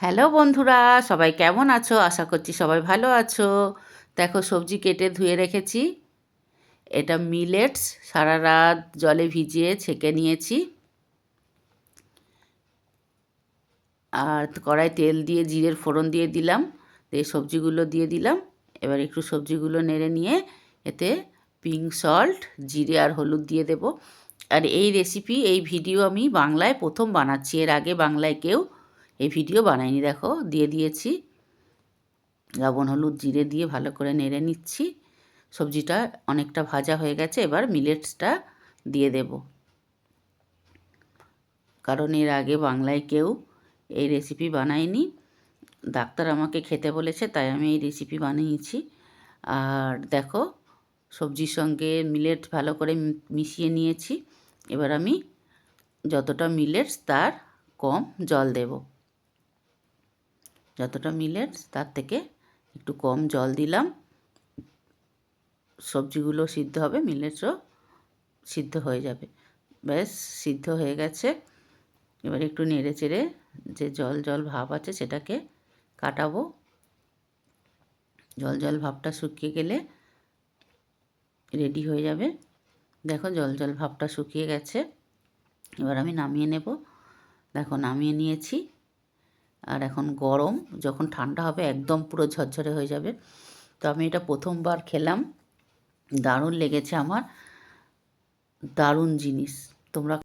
Hello বন্ধুরা, সবাই কেমন আছো? আশা করছি সবাই ভালো আছো। দেখো, সবজি কেটে ধুয়ে রেখেছি। এটা মিলেটস, সারা রাত জলে ভিজিয়ে ছেঁকে নিয়েছি। আর কড়াই তেল দিয়ে, জিরের ফোড়ন দিয়ে দিলাম। এই সবজিগুলো দিয়ে দিলাম। এবার একটু সবজিগুলো নেড়ে নিয়ে এতে পিঙ্ক সল্ট, জিরে আর হলুদ দিয়ে দেব। আর এই রেসিপি, এই ভিডিও আমি বাংলায় প্রথম বানাচ্ছি। এর আগে বাংলায় কেউ এই ভিডিও বানাইনি, দেখো, দিয়ে দিয়েছি। লবণ, হলুদ, জিরে দিয়ে ভালো করে নেড়ে নিচ্ছি। সবজিটা অনেকটা ভাজা হয়ে গেছে, এবার মিলেটসটা দিয়ে দেব। কারণ এর আগে বাংলায় কেউ এই রেসিপি বানায়নি। ডাক্তার আমাকে খেতে বলেছে, তাই আমি এই রেসিপি বানিয়েছি। আর দেখো, সবজির সঙ্গে মিলেট ভালো করে মিশিয়ে নিয়েছি। এবার আমি যতটা মিলেটস, তার কম জল দেব। যতটা মিলেটস তার থেকে একটু কম জল দিলাম। সবজিগুলো সিদ্ধ হবে মিলেটসও সিদ্ধ হয়ে যাবে। ব্যাস, সিদ্ধ হয়ে গেছে। এবার একটু নেড়ে চেড়ে যে জল জল ভাব আছে সেটাকে কাটাবো। জল জল ভাবটা শুকিয়ে গেলে রেডি হয়ে যাবে। দেখো জল জল ভাবটা শুকিয়ে গেছে। এবার আমি নামিয়ে নেব। দেখো নামিয়ে নিয়েছি। আর এখন গরম, যখন ঠান্ডা হবে একদম পুরো ঝরঝরে হয়ে যাবে। তো আমি এটা প্রথমবার খেলাম। দারুণ লেগেছে আমার। দারুণ জিনিস। তোমরা